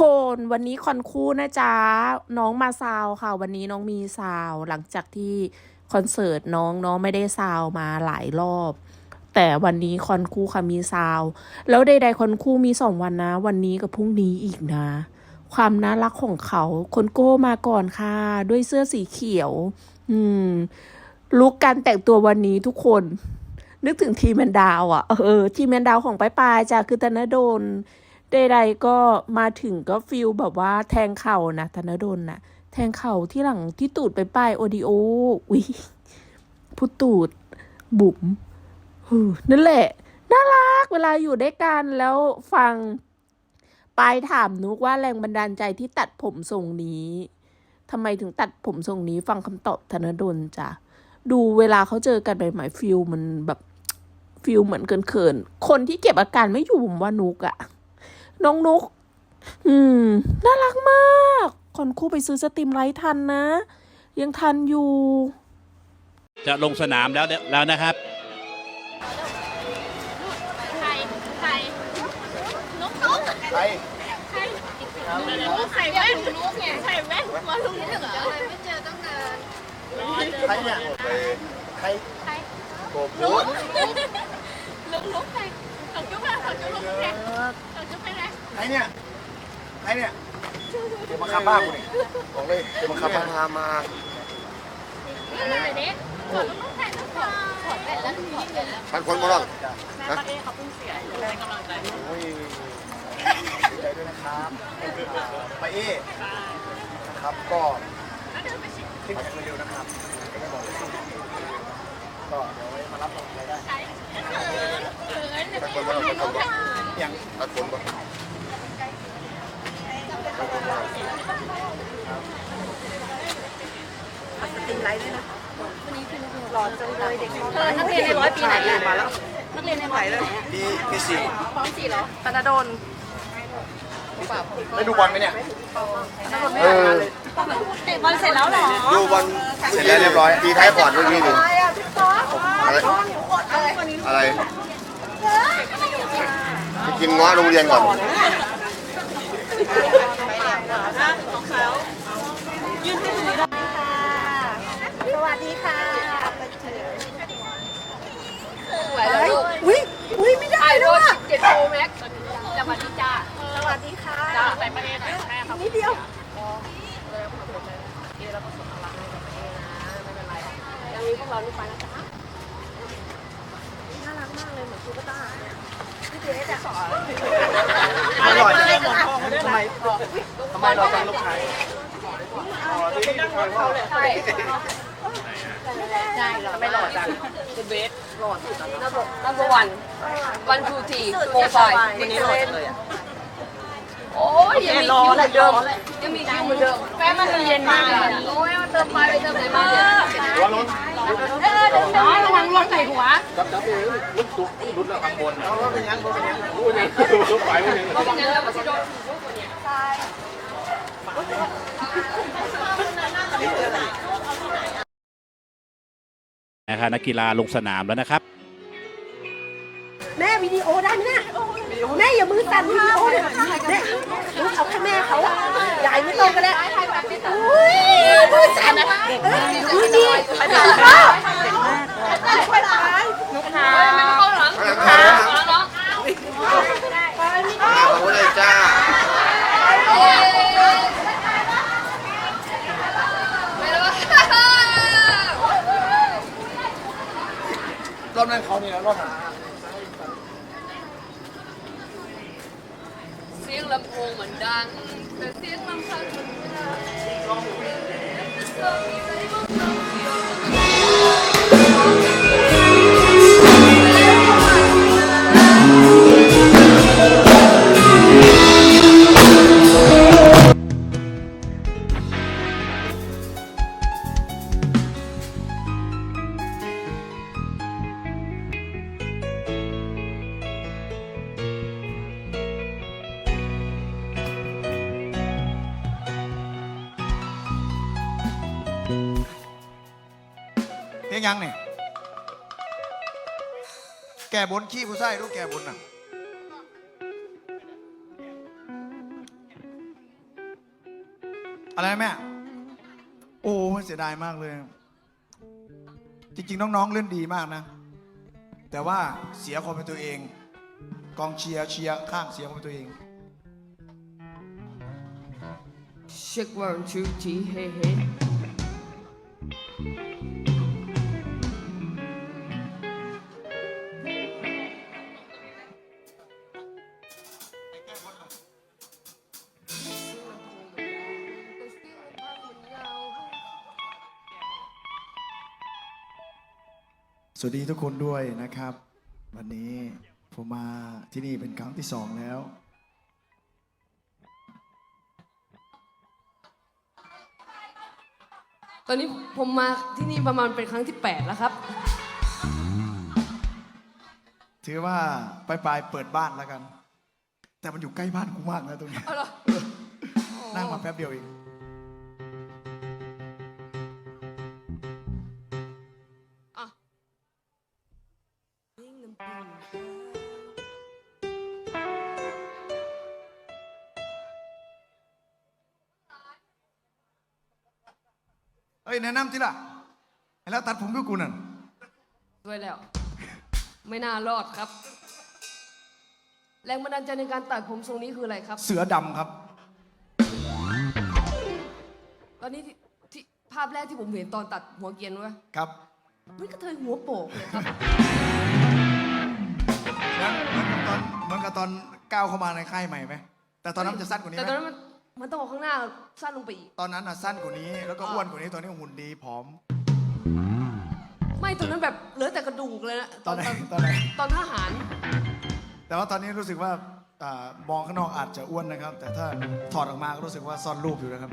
คนวันนี้คอนคู่นะจ๊ะ น้องมาซาวค่ะ วันนี้น้องมีซาวหลังจากที่คอนเสิร์ตน้องน้องไม่ได้ซาวมาหลายรอบ แต่วันนี้คอนคู่ค่ะมีซาว แล้วใดๆคอนคู่มีสองวันนะ วันนี้กับพรุ่งนี้อีกนะ ความน่ารักของเขาคนโก้มาก่อนค่ะ ด้วยเสื้อสีเขียว อืมลุกการแต่งตัววันนี้ทุกคน นึกถึงทีมแมนดาวอะ่ะเออทีมแมนดาวของปลายปลายจ้ะคือธนดล ใดๆก็มาถึงก็ฟิลแบบว่าแทงเข่านะธนดลนะแทงเข่าที่หลังที่ตูดไปปลายโอดิโอวิผู้ตูด บุ๋มนั่นแหละ น่ารักเวลาอยู่ด้วยกันแล้วฟังปายถามนุกว่าแรงบันดาลใจที่ตัดผมทรงนี้ทำไมถึงตัดผมทรงนี้ ฟังคำตอบธนดลจ้ะดูเวลาเขาเจอกันใหม่ๆฟิลมันแบบฟิลเหมือนเขินๆคนที่เก็บอาการไม่อยู่ผมว่านุกอะ น้องนุก อืม น่ารักมากก่อนครู่ไปซื้อสตรีมไลท์ทันนะ ยังทันอยู่ จะลงสนามแล้วแล้วนะครับ ใคร ใครนุ๊กนุ๊กไปใครนุ๊กใส่แว่นนุ๊กไงใส่แว่นมาลุงนี่เหรอไม่เจอตั้งนานใครเนี่ยไปใคร ใครโกบนุ๊รู้กลุงนุ๊กใครขอจุ๊บไปขอจุ๊บลุงนุ๊กไงขอจุ๊บไปไหน ใครเนี่ยใครเนี่ยเดี๋ยวมาขับบ้านกูเนี่ยบอกเลยเดี๋ยวมาขับบ้านพามานี่เลยเด็กขอลุงนุ๊กใส่นุ๊กขอขอแว่นแล้วขอแว่นแล้วพันคนมาหรอกแม่ป้าเอ๊เขาเพิ่งเสียให้กำลังใจโอ้ยดีใจด้วยนะครับไปเอ๊นะครับก็ขึ้นแข่งเร็วๆนะครับไม่บอกเลยก็เดี๋ยวไว้มารับกำลังใจได้ใครเขินพันคนมาหรอกพันคนมาอย่างพันคนมา เออนักเรียนในร้อยปีไหนอะมาแล้วนักเรียนในร้อยปีไหนอะพี่พี่สิงห์พร้อมสี่เหรอธนดลได้ดูบอลไหมเนี่ยเออเตะบอลเสร็จแล้วเหรอ ดูบอลเสร็จแล้วเรียบร้อยตีท้ายก่อนเมื่อกี้หนึ่งอะไรอะไรไปกินง้อโรงเรียนก่อน สวัสดีค่ะ สวยแล้วลูก อุ้ยอุ้ยไม่ได้ ถ่าย ด้ รู ว ป ย เจ็ดโปรแม็กซ์ส วัสดีจ้าสวัสดีค่ะจ้าใส่ประเด็นหน่อยแค่ครับนิดเดียวยังมีพวกเราลูกไปนะจ๊ะน่ารักมากเลยเหมือนตุ๊กตาพี่เจ๊จะสอนอร่อยทำไมทำไมเราเป็นลูกค้าใช่เหรอไม่หล่อจังคุณเบสหล่อสุดแล้วนัมเบอร์วันวันทูทีโปรไฟล์วันนี้หล่อจังเลยอะโอ้ยยังมีคิวเหมือนเดิมยังมีคิวเหมือนเดิมแฟนมันเย็นมากเลยโอ้ยมาเติมไปไปเติมไหนมาเนี่ยเออเดินน้อยระวังรถใส่หัวเราเป็นยังเราเป็นยังก็เป็นยังไงมาสิโดน นะครับนักกีฬาลงสนามแล้วนะครับ แม่วิดีโอได้ไหมเนี่ยแม่อย่ามือสั่นวิดีโอเนี่ยแม่ลูกเอาให้แม่เขายายไม่ต้องกันแล้วอุ้ยมือสั่นดูสิไปไปพ่อไปไป นุกขาไม่เข้าหลัง ขา ขอร้อง ขอบคุณเลยจ้าร อบนั้นเขาเนี่ยรอบหาเสียงลำโพงเหมือนดัง แต่เสียงลำพังมันไม่ได้ เพลงยังเนี่ยแก่บนขี้ผู้ใส่ลูกแก่บนน่ะอะไรแม่ โอ้เสียดายมากเลย จริง ๆ น้อง ๆ เล่นดีมากนะ แต่ว่าเสียความเป็นตัวเอง กองเชียร์เชียร์ข้างเสียความเป็นตัวเอง Check one two three hey hey วัสดีทุกคนด้วยนะครับ วันนี้ผมมาที่นี่เป็นครั้งที่สองแล้ว ตอนนี้ผมมาที่นี่ประมาณเป็นครั้งที่ 8 แล้วครับ ถือว่าปลายๆเปิดบ้านแล้วกัน แต่มันอยู่ใกล้บ้านกูมากนะตรงนี้เอาเหรอนั่งมาแป๊บเดียวเอง เอ้ยแนะนำทีละไอ้แล้วตัดผมก็กูนั่นด้วยแล้ว ไม่น่ารอดครับ แรงบันดาลใจในการตัดผมทรงนี้คืออะไรครับ เสือดำครับ ตอนนี้ที่ที่ภาพแรกที่ผมเห็นตอนตัดหัวเกรียนไว้ครับมันก็เทยหัวโปกเลยครับ เหมือนเหมือนกับตอนเหมือนกับตอนก้าวเข้ามาในค่ายใหม่ไหมแต่ตอนนั้นมันจะสั้นกว่านี้แต่ไหตมอนนั้นมัน มันต้องออกข้างหน้าสั้นลงไปอีก ตอนนั้นอะสั้นกว่านี้ แล้วก็อ้วนกว่านี้ ตอนนี้หุ่นดีผอม ไม่ตอนนั้นแบบเหลือแต่กระดูกเลยนะตอนไหนตอนไหน ตอนทหาร แต่ว่าตอนนี้รู้สึกว่าอ่ามองข้างนอกอาจจะอ้วนนะครับ แต่ถ้าถอดออกมาก็รู้สึกว่าซ่อนรูปอยู่นะครับ